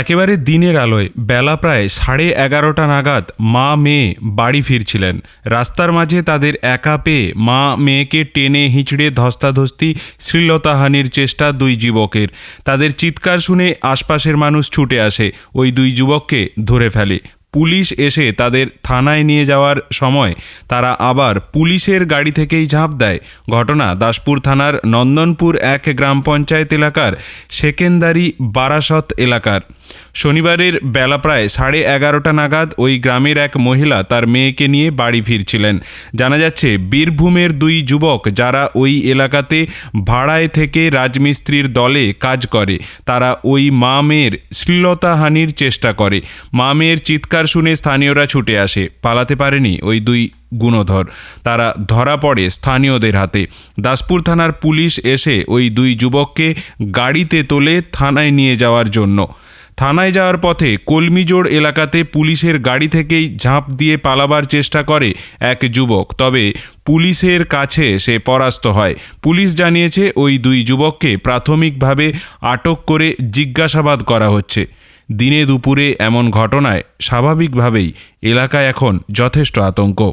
একেবারে দিনের আলোয় বেলা প্রায় সাড়ে এগারোটা নাগাদ মা মেয়ে বাড়ি ফিরছিলেন। রাস্তার মাঝে তাদের একা পেয়ে মা মেয়েকে টেনে হিঁচড়ে ধস্তাধস্তি, শ্লীলতাহানির চেষ্টা দুই যুবকের। তাদের চিৎকার শুনে আশপাশের মানুষ ছুটে আসে, ওই দুই যুবককে ধরে ফেলে। পুলিশ এসে তাদের থানায় নিয়ে যাওয়ার সময় তারা আবার পুলিশের গাড়ি থেকেই ঝাঁপ দেয়। ঘটনা দাসপুর থানার নন্দনপুর এক গ্রাম পঞ্চায়েত এলাকার সেকেন্দারি বারাসত এলাকার। শনিবারের বেলা প্রায় সাড়ে এগারোটা নাগাদ ওই গ্রামের এক মহিলা তার মেয়েকে নিয়ে বাড়ি ফিরছিলেন। জানা যাচ্ছে, বীরভূমের দুই যুবক যারা ওই এলাকাতে ভাড়ায় থেকে রাজমিস্ত্রির দলে কাজ করে, তারা ওই মা মেয়ের শ্লীলতাহানির চেষ্টা করে। মা মেয়ের চিৎকার শুনে স্থানীয়রা ছুটে আসে, পালাতে পারেনি ওই দুই গুণধর। তারা ধরা পড়ে স্থানীয়দের হাতে। দাসপুর থানার পুলিশ এসে ওই দুই যুবককে গাড়িতে তোলে থানায় নিয়ে যাওয়ার জন্য। থানায় যাওয়ার পথে কলমিজোড় এলাকাতে পুলিশের গাড়ি থেকেই ঝাঁপ দিয়ে পালাবার চেষ্টা করে এক যুবক। তবে পুলিশের কাছে সে পরাস্ত হয়। পুলিশ জানিয়েছে, ওই দুই যুবককে প্রাথমিকভাবে আটক করে জিজ্ঞাসাবাদ করা হচ্ছে। দিনে দুপুরে এমন ঘটনায় স্বাভাবিকভাবেই এলাকায় এখন যথেষ্ট আতঙ্ক।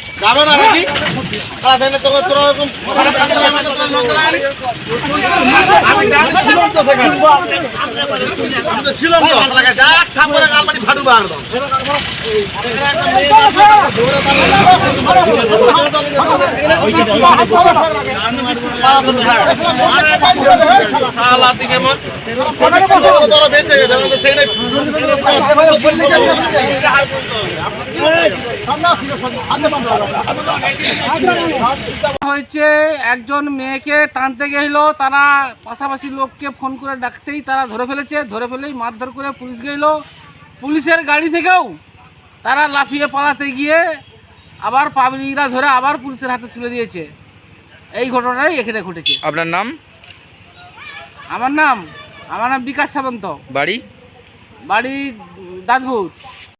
যাবে না নাকি? তাহলে তোকে তোর এরকম খারাপ কাজ করে আমাকে তোর লোক আনি আমি ছিলাম তো সেখানে আমি তো ছিলাম তো। যা থাপরে গালবাড়ি ফাটু বার হয়েছে, একজন মেয়েকে টানতে গেল তারা পাশাপাশি লোককে ফোন করে ডাকতেই তারা ধরে ফেলেছে, ধরে ফেলেই মারধর করে পুলিশ গেল পুলিশের গাড়ি থেকেও তারা লাফিয়ে পালাতে গিয়ে আবার পাবলিকরা ধরে আবার পুলিশের হাতে তুলে দিয়েছে। এই ঘটনাটাই এখানে ঘটেছে। আপনার নাম? আমার নাম আমার নাম বিকাশ সামন্ত। বাড়ি? বাড়ি উম, দাঁতপুর।